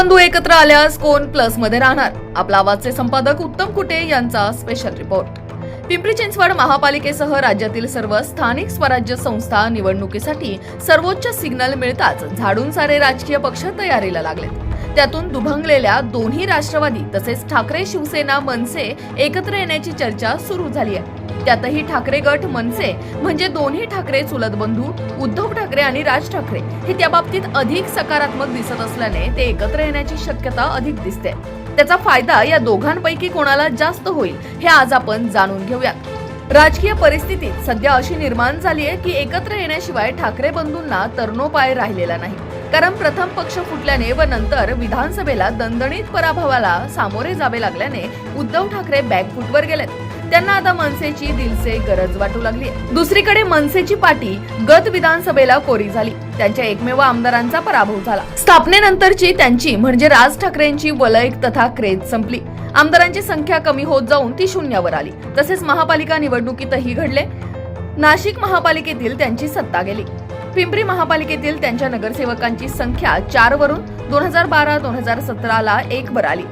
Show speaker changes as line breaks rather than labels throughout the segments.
बंधू एकत्र आल्यास कोण प्लसमध्ये राहणार? आपला आवाजचे संपादक उत्तम कुटे यांचा स्पेशल रिपोर्ट पिंपरी चिंचवड महापालिकेसह राज्यातील सर्व स्थानिक स्वराज्य संस्था निवडणुकीसाठी सर्वोच्च सिग्नल मिळताच झाडून सारे राजकीय पक्ष तयारीला लागलेत. त्यातून दुभंगलेल्या दोन्ही राष्ट्रवादी तसेच ठाकरे शिवसेना मनसे एकत्र येण्याची चर्चा सुरू झाली आहे. त्यातही ठाकरे गट मनसे म्हणजे दोन्ही ठाकरे चुलत बंधू उद्धव ठाकरे आणि राज ठाकरे हे त्या बाबतीत अधिक सकारात्मक दिसत असल्याने ते एकत्र येण्याची शक्यता अधिक दिसते. त्याचा फायदा या दोघांपैकी कोणाला जास्त होईल हे आज आपण जाणून घेऊयात. राजकीय परिस्थितीत सध्या अशी निर्माण झाली आहे की एकत्र येण्याशिवाय ठाकरे बंधूंना तरणोपाय राहिलेला नाही. कारण प्रथम पक्ष फुटल्याने व नंतर विधानसभेला दणदणीत पराभवाला सामोरे जावे लागल्याने उद्धव ठाकरे बॅकफुटवर गेलेत. त्यांना आता मनसेची दिलसे गरज वाटू लागली. दुसरीकडे मनसेची पाठी गत विधानसभेला कोरी झाली. त्यांच्या एकमेव आमदारांचा पराभव झाला. स्थापनेनंतरची त्यांची म्हणजे राज ठाकरेंची वलयक तथा क्रेज संपली. आमदारांची संख्या कमी होत जाऊन ती शून्यावर आली. तसेच महापालिका निवडणुकीतही घडले. नाशिक महापालिकेतील त्यांची सत्ता गेली. पिंपरी महापालिकेतील त्यांच्या नगरसेवकांची संख्या चार वरून दोन हजार बारा दोन हजार सतराला एक वर आली.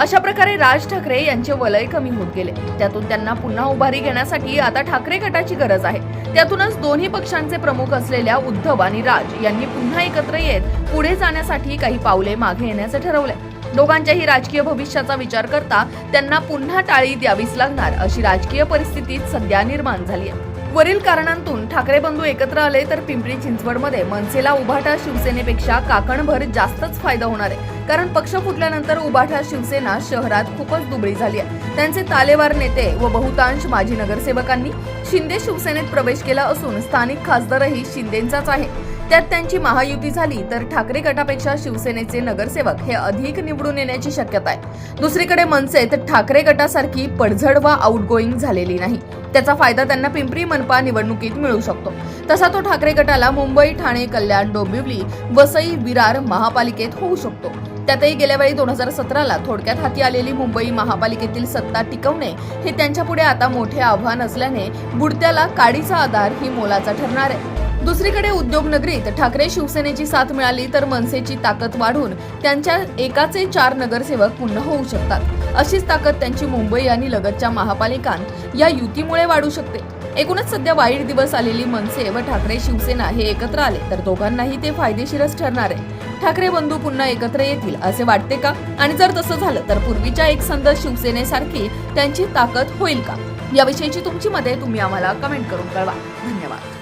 अशा प्रकारे राज ठाकरे यांचे वलय कमी होत गेले. त्यातून त्यांना पुन्हा उभारी घेण्यासाठी आता ठाकरे गटाची गरज आहे. त्यातूनच दोन्ही पक्षांचे प्रमुख असलेल्या उद्धव आणि राज यांनी पुन्हा एकत्र येत पुढे जाण्यासाठी काही पावले मागे येण्याचे ठरवले दोघांच्याही राजकीय भविष्याचा विचार करता त्यांना पुन्हा टाळी द्यावीच लागणार अशी राजकीय परिस्थिती सध्या निर्माण झाली आहे. वरील कारणांतून ठाकरे बंधू एकत्र आले तर पिंपरी चिंचवडमध्ये मनसेला उभाटा शिवसेनेपेक्षा काकणभर जास्तच फायदा होणार आहे. कारण पक्ष फुटल्यानंतर उभाटा शिवसेना शहरात खूपच दुबळी झाली आहे. त्यांचे तालेवार नेते व बहुतांश माजी नगरसेवकांनी शिंदे शिवसेनेत प्रवेश केला असून स्थानिक खासदारही शिंदेंचाच आहे. त्यात त्यांची महायुती झाली तर ठाकरे गटापेक्षा शिवसेनेचे नगरसेवक हे अधिक निवडून येण्याची शक्यता आहे. दुसरीकडे मनसेत ठाकरे गटासारखी पडझड वा आउटगोईंग झालेली नाही. त्याचा फायदा त्यांना पिंपरी मनपा निवडणुकीत मिळू शकतो. तसा तो ठाकरे गटाला मुंबई ठाणे कल्याण डोंबिवली वसई विरार महापालिकेत होऊ शकतो. त्यातही गेल्या वेळी दोन हजार सतराला थोडक्यात हाती आलेली मुंबई महापालिकेतील सत्ता टिकवणे हे त्यांच्यापुढे आता मोठे आव्हान असल्याने बुडत्याला काडीचा आधार ही मोलाचा ठरणार आहे. दुसरीकडे उद्योगनगरीत ठाकरे शिवसेनेची साथ मिळाली तर मनसेची ताकद वाढून त्यांच्या एकाचे चार नगरसेवक पुन्हा होऊ शकतात. अशीच ताकद त्यांची मुंबई आणि लगतच्या महापालिकांत या युतीमुळे वाढू शकते. एकूणच सध्या वाईट दिवस आलेली मनसे व ठाकरे शिवसेना हे एकत्र आले तर दोघांनाही ते फायदेशीरच ठरणार आहे. ठाकरे बंधू पुन्हा एकत्र येतील असे वाटते का? आणि जर तसं झालं तर पूर्वीच्या एक संद शिवसेनेसारखी त्यांची ताकद होईल का? याविषयीची तुमची मते तुम्ही आम्हाला कमेंट करून कळवा. धन्यवाद.